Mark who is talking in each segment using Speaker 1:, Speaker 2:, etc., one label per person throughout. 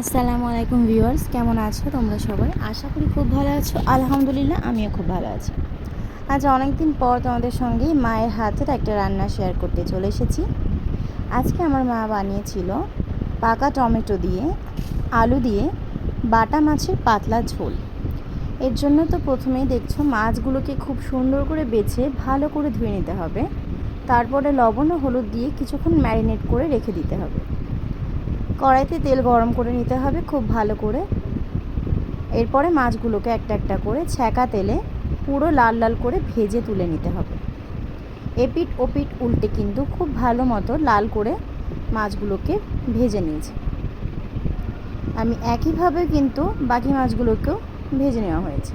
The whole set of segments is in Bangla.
Speaker 1: আসসালামু আলাইকুম ভিউয়ার্স, কেমন আছো তোমরা সবাই? আশা করি খুব ভালো আছো। আলহামদুলিল্লাহ, আমিও খুব ভালো আছি। আজ অনেক দিন পর তোমাদের সঙ্গে মায়ের হাতের একটা রান্না শেয়ার করতে চলে এসেছি। আজকে আমার মা বানিয়েছিল পাকা টমেটো দিয়ে, আলু দিয়ে বাটা মাছের পাতলা ঝোল। এর জন্য তো প্রথমেই দেখছ মাছগুলোকে খুব সুন্দর করে বেছে ভালো করে ধুয়ে নিতে হবে। তারপরে লবণ ও হলুদ দিয়ে কিছুক্ষণ ম্যারিনেট করে রেখে দিতে হবে। কড়াইতে তেল গরম করে নিতে হবে খুব ভালো করে। এরপরে মাছগুলোকে একটা একটা করে ছ্যাঁকা তেলে পুরো লাল লাল করে ভেজে তুলে নিতে হবে। এপিট ওপিট উল্টে কিন্তু খুব ভালো মতো লাল করে মাছগুলোকে ভেজে নিয়েছি। আমি একইভাবে কিন্তু বাকি মাছগুলোকেও ভেজে নেওয়া হয়েছে।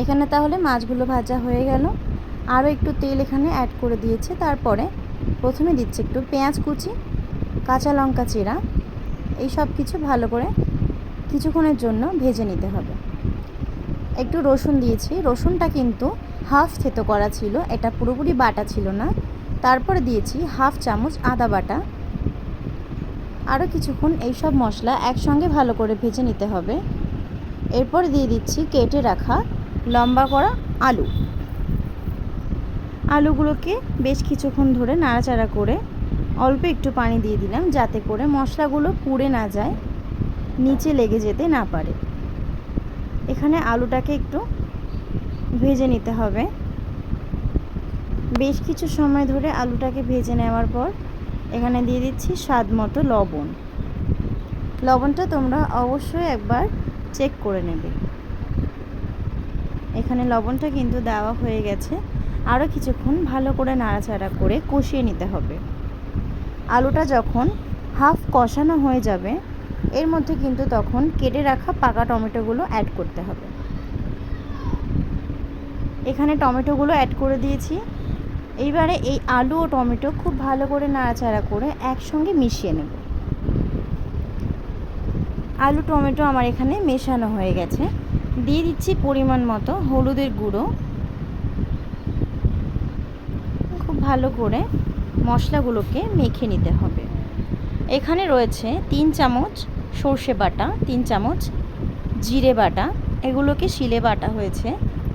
Speaker 1: এখানে তাহলে মাছগুলো ভাজা হয়ে গেল। আরও একটু তেল এখানে অ্যাড করে দিয়েছে। তারপরে প্রথমে দিচ্ছে একটু পেঁয়াজ কুচি। কাঁচা লঙ্কা চিরা, এই সব কিছু ভালো করে কিছুক্ষণের জন্য ভেজে নিতে হবে। একটু রসুন দিয়েছি। রসুনটা কিন্তু হাফ থেতো করা ছিল, এটা পুরোপুরি বাটা ছিল না। তারপরে দিয়েছি হাফ চামচ আদা বাটা। আরও কিছুক্ষণ এই সব মশলা একসঙ্গে ভালো করে ভেজে নিতে হবে। এরপর দিয়ে দিচ্ছি কেটে রাখা লম্বা করা আলু। আলুগুলোকে বেশ কিছুক্ষণ ধরে নাড়াচাড়া করে অল্প একটু পানি দিয়ে দিলাম যাতে করে মশলাগুলো পুড়ে না যায়, নিচে লেগে যেতে না পারে। এখানে আলুটাকে একটু ভেজে নিতে হবে। বেশ কিছু সময় ধরে আলুটাকে ভেজে নেওয়ার পর এখানে দিয়ে দিচ্ছি স্বাদ মতো লবণ। লবণটা তোমরা অবশ্যই একবার চেক করে নেবে। এখানে লবণটা কিন্তু দেওয়া হয়ে গেছে। আরও কিছুক্ষণ ভালো করে নাড়াচাড়া করে কষিয়ে নিতে হবে। আলুটা যখন হাফ কষানো হয়ে যাবে, এর মধ্যে কিন্তু তখন কেটে রাখা পাকা টমেটোগুলো অ্যাড করতে হবে। এখানে টমেটোগুলো অ্যাড করে দিয়েছি। এইবারে এই আলু ও টমেটো খুব ভালো করে নাড়াচাড়া করে একসঙ্গে মিশিয়ে নেব। আলু, টমেটো আমার এখানে মেশানো হয়ে গেছে। দিয়ে দিচ্ছি পরিমাণ মতো হলুদের গুঁড়ো। খুব ভালো করে মশলাগুলোকে মেখে নিতে হবে। এখানে রয়েছে তিন চামচ সর্ষে বাটা, তিন চামচ জিরে বাটা। এগুলোকে শিলে বাটা হয়েছে।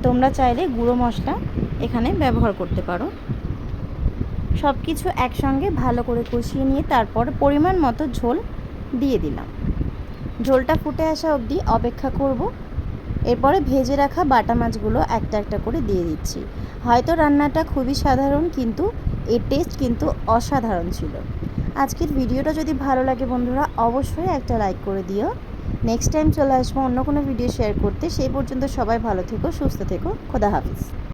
Speaker 1: তোমরা চাইলে গুঁড়ো মশলা এখানে ব্যবহার করতে পারো। সব কিছু একসঙ্গে ভালো করে কষিয়ে নিয়ে তারপর পরিমাণ মতো ঝোল দিয়ে দিলাম। ঝোলটা ফুটে আসা অবধি অপেক্ষা করব। এরপরে ভেজে রাখা বাটা মাছগুলো একটা একটা করে দিয়ে দিচ্ছি। হয়তো রান্নাটা খুবই সাধারণ, কিন্তু এর টেস্ট কিন্তু অসাধারণ ছিল। আজকের ভিডিওটা যদি ভালো লাগে বন্ধুরা, অবশ্যই একটা লাইক করে দিও। নেক্সট টাইম চলে আসব অন্য কোনো ভিডিও শেয়ার করতে। সেই পর্যন্ত সবাই ভালো থেকো, সুস্থ থেকো। খোদা হাফিজ।